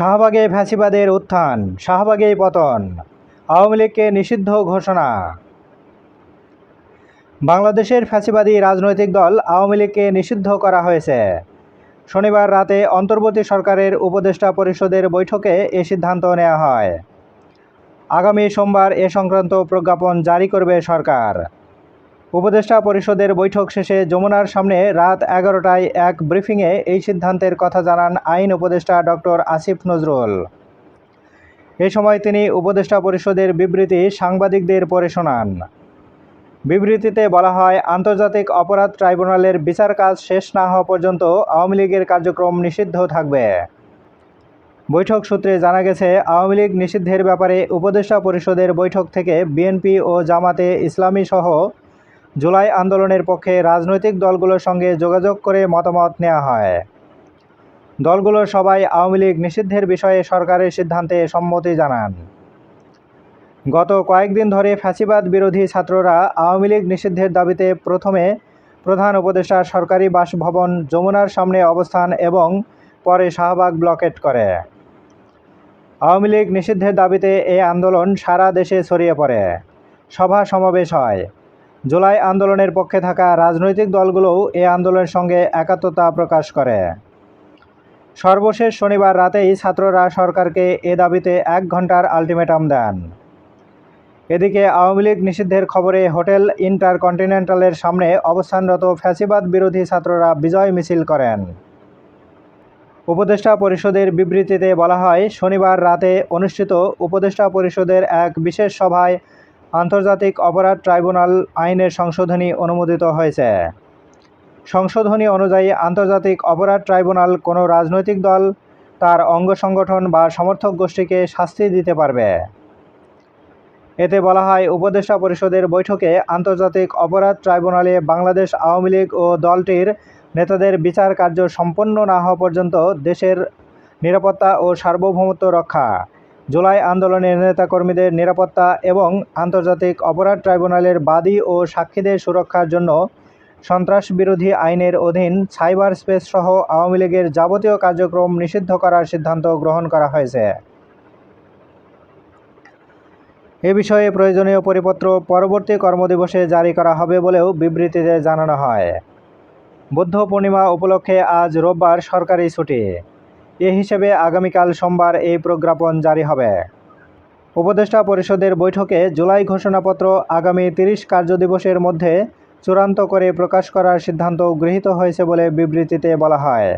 শাহবাগে ফ্যাসিবাদের উত্থান শাহবাগেই পতন, আওয়ামী লীগকে নিষিদ্ধ ঘোষণা। বাংলাদেশের ফ্যাসিবাদী রাজনৈতিক দল আওয়ামী লীগকে নিষিদ্ধ করা হয়েছে। শনিবার রাতে অন্তর্বর্তী সরকারের উপদেষ্টা পরিষদের বৈঠকে এ সিদ্ধান্ত নেওয়া হয়। আগামী সোমবার এ সংক্রান্ত প্রজ্ঞাপন জারি করবে সরকার। উপদেষ্টা পরিষদের বৈঠক শেষে যমুনার সামনে রাত এগারোটায় এক ব্রিফিংয়ে এই সিদ্ধান্তের কথা জানান আইন উপদেষ্টা ডক্টর আসিফ নজরুল। এ সময় তিনি উপদেষ্টা পরিষদের বিবৃতি সাংবাদিকদের পড়ে শোনান। বিবৃতিতে বলা হয়, আন্তর্জাতিক অপরাধ ট্রাইব্যুনালের বিচার কাজ শেষ না হওয়া পর্যন্ত আওয়ামী লীগের কার্যক্রম নিষিদ্ধ থাকবে। বৈঠক সূত্রে জানা গেছে, আওয়ামী লীগ নিষিদ্ধের ব্যাপারে উপদেষ্টা পরিষদের বৈঠক থেকে বিএনপি ও জামাতে ইসলামী সহ জুলাই আন্দোলনের পক্ষে রাজনৈতিক দলগুলোর সঙ্গে যোগাযোগ করে মতামত নেওয়া হয়। দলগুলোর সবাই আওয়ামী লীগ নিষিদ্ধের বিষয়ে সরকারের সিদ্ধান্তে সম্মতি জানান। গত কয়েকদিন ধরে ফ্যাসিবাদ বিরোধী ছাত্ররা আওয়ামী লীগ নিষিদ্ধের দাবিতে প্রথমে প্রধান উপদেষ্টা সরকারি বাসভবন যমুনার সামনে অবস্থান এবং পরে শাহবাগ ব্লকেট করে। আওয়ামী লীগ নিষিদ্ধের দাবিতে এই আন্দোলন সারা দেশে ছড়িয়ে পড়ে। সভা সমাবেশ হয়। জুলাই আন্দোলনের পক্ষে থাকা রাজনৈতিক দলগুলোও এই আন্দোলনের সঙ্গে একাত্মতা প্রকাশ করে। সর্বশেষ শনিবার রাতেই ছাত্ররা সরকারকে এ দাবিতে এক ঘণ্টার আলটিমেটাম দেন। এদিকে আওয়ামী লীগ নিষিদ্ধের খবরে হোটেল ইন্টারকন্টিনেন্টালের সামনে অবস্থানরত ফ্যাসিবাদ বিরোধী ছাত্ররা বিজয় মিছিল করেন। উপদেষ্টা পরিষদের বিবৃতিতে বলা হয়, শনিবার রাতে অনুষ্ঠিত উপদেষ্টা পরিষদের এক বিশেষ সভায় আন্তর্জাতিক অপরাধ ট্রাইব্যুনাল আইনের সংশোধনী অনুমোদিত হয়েছে। সংশোধনী অনুযায়ী আন্তর্জাতিক অপরাধ ট্রাইব্যুনাল কোনো রাজনৈতিক দল, তার অঙ্গ সংগঠন বা সমর্থক গোষ্ঠীকে শাস্তি দিতে পারবে। এতে বলা হয়, উপদেষ্টা পরিষদের বৈঠকে আন্তর্জাতিক অপরাধ ট্রাইব্যুনালে বাংলাদেশ আওয়ামী লীগ ও দলটির নেতাদের বিচার কার্য সম্পন্ন না হওয়া পর্যন্ত দেশের নিরাপত্তা ও সার্বভৌমত্ব রক্ষা জুলাই আন্দোলনের নেতাকর্মীদের নিরাপত্তা এবং আন্তর্জাতিক অপরাধ ট্রাইব্যুনালের বাদী ও সাক্ষীদের সুরক্ষার জন্য সন্ত্রাস বিরোধী আইনের অধীন সাইবার স্পেস সহ আওয়ামী লীগের যাবতীয় কার্যক্রম নিষিদ্ধ করার সিদ্ধান্ত গ্রহণ করা হয়েছে। এ বিষয়ে প্রয়োজনীয় পরিপত্র পরবর্তী কর্মদিবসে জারি করা হবে বলেও বিবৃতিতে জানানো হয়। বুদ্ধ পূর্ণিমা উপলক্ষে আজ রোববার সরকারি ছুটি। এ হিসেবে আগামীকাল সোমবার এই প্রজ্ঞাপন জারি হবে। উপদেষ্টা পরিষদের বৈঠকে জুলাই ঘোষণাপত্র আগামী তিরিশ কার্যদিবসের মধ্যে চূড়ান্ত করে প্রকাশ করার সিদ্ধান্ত গৃহীত হয়েছে বলে বিবৃতিতে বলা হয়।